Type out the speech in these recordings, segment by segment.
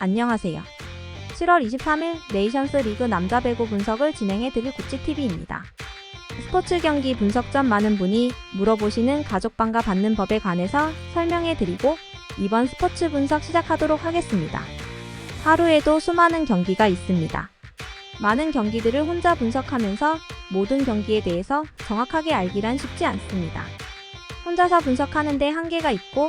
안녕하세요. 7월 23일 네이션스 리그 남자 배구 분석을 진행해 드릴 구찌TV입니다. 스포츠 경기 분석 전 많은 분이 물어보시는 가족방가 받는 법에 관해서 설명해 드리고 이번 스포츠 분석 시작하도록 하겠습니다. 하루에도 수많은 경기가 있습니다. 많은 경기들을 혼자 분석하면서 모든 경기에 대해서 정확하게 알기란 쉽지 않습니다. 혼자서 분석하는데 한계가 있고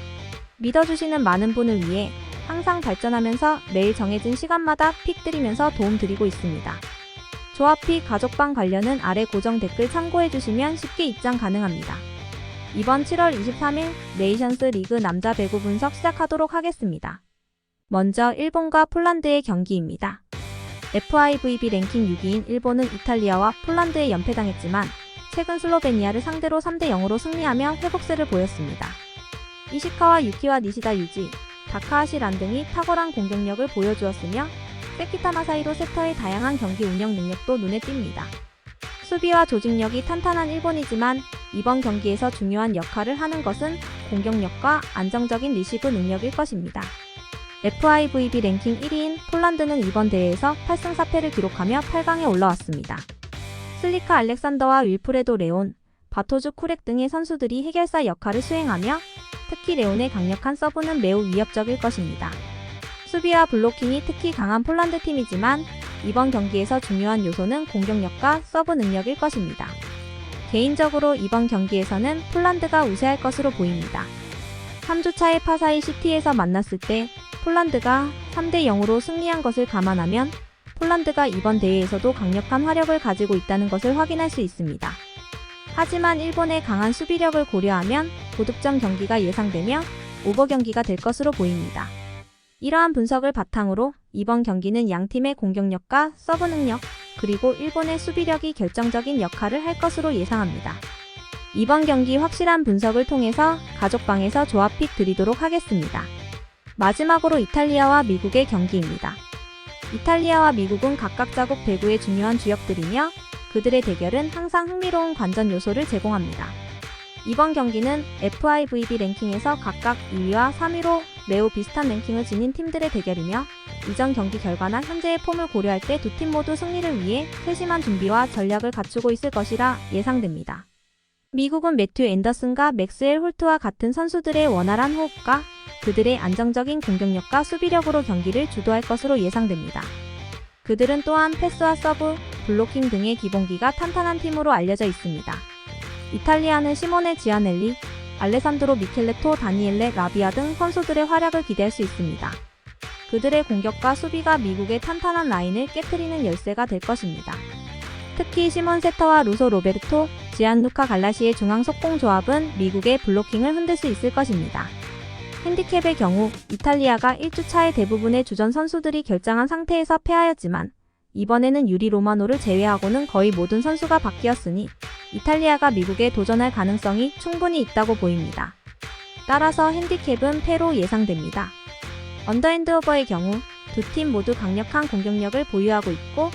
믿어주시는 많은 분을 위해 항상 발전하면서 매일 정해진 시간마다 픽 드리면서 도움 드리고 있습니다. 조합픽 가족방 관련은 아래 고정 댓글 참고해주시면 쉽게 입장 가능합니다. 이번 7월 23일 네이션스 리그 남자 배구 분석 시작하도록 하겠습니다. 먼저 일본과 폴란드의 경기입니다. FIVB 랭킹 6위인 일본은 이탈리아와 폴란드에 연패당했지만 최근 슬로베니아를 상대로 3대 0으로 승리하며 회복세를 보였습니다. 이시카와 유키와 니시다 유지, 다카하시 란 등이 탁월한 공격력을 보여주었으며 세키타 마사이로 세터의 다양한 경기 운영 능력도 눈에 띕니다. 수비와 조직력이 탄탄한 일본이지만 이번 경기에서 중요한 역할을 하는 것은 공격력과 안정적인 리시브 능력일 것입니다. FIVB 랭킹 1위인 폴란드는 이번 대회에서 8승 4패를 기록하며 8강에 올라왔습니다. 슬리카 알렉산더와 윌프레도 레온, 바토주 쿠렉 등의 선수들이 해결사 역할을 수행하며 특히 레온의 강력한 서브는 매우 위협적일 것입니다. 수비와 블로킹이 특히 강한 폴란드 팀이지만 이번 경기에서 중요한 요소는 공격력과 서브 능력일 것입니다. 개인적으로 이번 경기에서는 폴란드가 우세할 것으로 보입니다. 3주차의 파사이 시티에서 만났을 때 폴란드가 3대 0으로 승리한 것을 감안하면 폴란드가 이번 대회에서도 강력한 화력을 가지고 있다는 것을 확인할 수 있습니다. 하지만 일본의 강한 수비력을 고려하면 고득점 경기가 예상되며 오버 경기가 될 것으로 보입니다. 이러한 분석을 바탕으로 이번 경기는 양 팀의 공격력과 서브 능력, 그리고 일본의 수비력이 결정적인 역할을 할 것으로 예상합니다. 이번 경기 확실한 분석을 통해서 가족방에서 조합픽 드리도록 하겠습니다. 마지막으로 이탈리아와 미국의 경기입니다. 이탈리아와 미국은 각각 자국 배구의 중요한 주역들이며 그들의 대결은 항상 흥미로운 관전 요소를 제공합니다. 이번 경기는 FIVB 랭킹에서 각각 2위와 3위로 매우 비슷한 랭킹을 지닌 팀들의 대결이며 이전 경기 결과나 현재의 폼을 고려할 때 두 팀 모두 승리를 위해 세심한 준비와 전략을 갖추고 있을 것이라 예상됩니다. 미국은 매튜 앤더슨과 맥스웰 홀트와 같은 선수들의 원활한 호흡과 그들의 안정적인 공격력과 수비력으로 경기를 주도할 것으로 예상됩니다. 그들은 또한 패스와 서브, 블로킹 등의 기본기가 탄탄한 팀으로 알려져 있습니다. 이탈리아는 시모네 지아넬리, 알레산드로 미켈레토, 다니엘레 라비아 등 선수들의 활약을 기대할 수 있습니다. 그들의 공격과 수비가 미국의 탄탄한 라인을 깨뜨리는 열쇠가 될 것입니다. 특히 시몬 세터와 루소 로베르토, 지안루카 갈라시의 중앙 속공 조합은 미국의 블로킹을 흔들 수 있을 것입니다. 핸디캡의 경우 이탈리아가 1주차의 대부분의 주전 선수들이 결장한 상태에서 패하였지만 이번에는 유리 로마노를 제외하고는 거의 모든 선수가 바뀌었으니 이탈리아가 미국에 도전할 가능성이 충분히 있다고 보입니다. 따라서 핸디캡은 패로 예상됩니다. 언더핸드오버의 경우 두 팀 모두 강력한 공격력을 보유하고 있고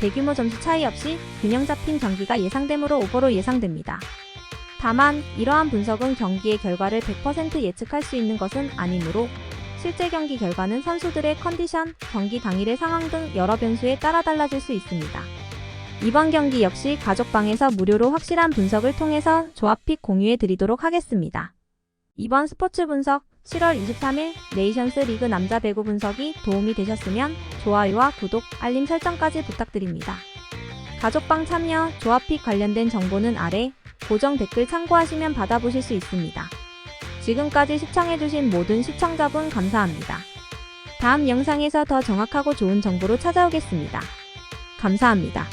대규모 점수 차이 없이 균형 잡힌 경기가 예상되므로 오버로 예상됩니다. 다만 이러한 분석은 경기의 결과를 100% 예측할 수 있는 것은 아니므로 실제 경기 결과는 선수들의 컨디션, 경기 당일의 상황 등 여러 변수에 따라 달라질 수 있습니다. 이번 경기 역시 가족방에서 무료로 확실한 분석을 통해서 조합픽 공유해 드리도록 하겠습니다. 이번 스포츠 분석 7월 23일 네이션스 리그 남자 배구 분석이 도움이 되셨으면 좋아요와 구독, 알림 설정까지 부탁드립니다. 가족방 참여, 조합픽 관련된 정보는 아래 고정 댓글 참고하시면 받아보실 수 있습니다. 지금까지 시청해주신 모든 시청자분 감사합니다. 다음 영상에서 더 정확하고 좋은 정보로 찾아오겠습니다. 감사합니다.